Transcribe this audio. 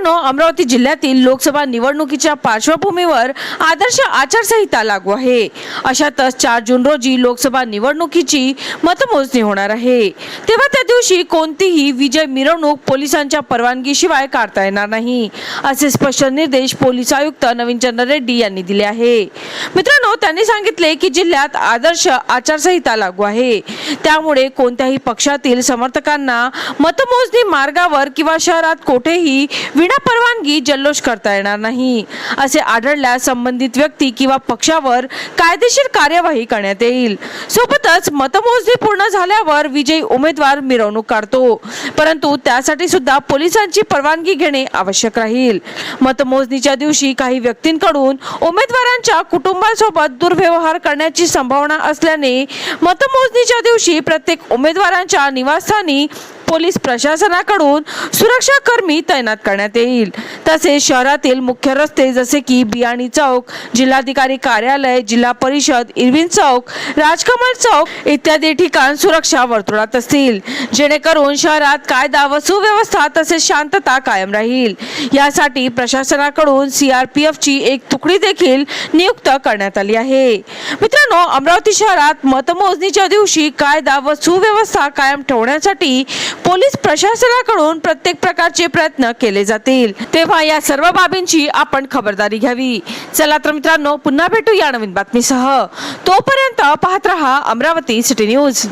मित्रांनो अमरावती जिल्ह्यातील लोकसभा निवडणुकीच्या पार्श्वभूमीवर आदर्श आचारसंहिता लागू आहे. अशातच चार जून रोजी लोकसभा निवडणुकीची मतमोजणी होणार आहे. तेव्हा त्या दिवशी कोणतीही विजय मिरवणूक पोलिसांच्या परवानगीशिवाय काढता येणार नाही असे स्पष्ट निर्देश पोलीस आयुक्त नवीन चंद्र रेड्डी यांनी दिले आहे. मित्रांनो त्यांनी सांगितले की जिल्ह्यात आदर्श आचारसंहिता लागू आहे. त्यामुळे कोणत्याही पक्षातील समर्थकांना मतमोजणी मार्गावर किंवा शहरात कोठेही विना परवानगी जल्लोष करता येणार नाही. असे आढळल्यास संबंधित व्यक्ती किंवा पक्षावर कायदेशीर कार्यवाही करण्यात येईल. सोबतच मतमोजणी पूर्ण झाल्यावर विजयी उमेदवार मिरवणूक काढतो. परंतु त्यासाठी सुद्धा पोलिसांची परवानगी घेणे आवश्यक राहील. मतमोजणीच्या दिवशी काही व्यक्तींकडून उमेदवारांच्या कुटुंबासोबत दुर्व्यवहार करण्याची संभावना असल्याने मतमोजणीच्या दिवशी प्रत्येक उमेदवारांच्या निवासस्थानी पोलीस प्रशासनाकडून सुरक्षा कर्मी तैनात करण्यात येईल. तसेच शहरातील मुख्य रस्ते जसे की बियाणी चौक जिल्हाधिकारी कार्यालय जिल्हा परिषद इरविन चौक राजकमल चौक इत्यादी ठिकाण सुरक्षा वर्तुळात असतील. जेणेकरून शहरात कायदा व सुव्यवस्था तसेच शांतता कायम राहील. यासाठी प्रशासनाकडून सीआरपीएफची एक तुकडी देखील नियुक्त करण्यात आली आहे. मित्रांनो अमरावती शहरात मतमोजणीच्या दिवशी कायदा व सुव्यवस्था कायम ठेवण्यासाठी पोलीस प्रशासनाकडून प्रत्येक प्रकारचे प्रयत्न केले जातील. तेव्हा तेव्हा या सर्व बाबींची आपण खबरदारी घ्यावी. चला तर मित्रांनो पुन्हा भेटू या नवीन बातमीसह. तोपर्यंत पाहत रहा अमरावती सिटी न्यूज.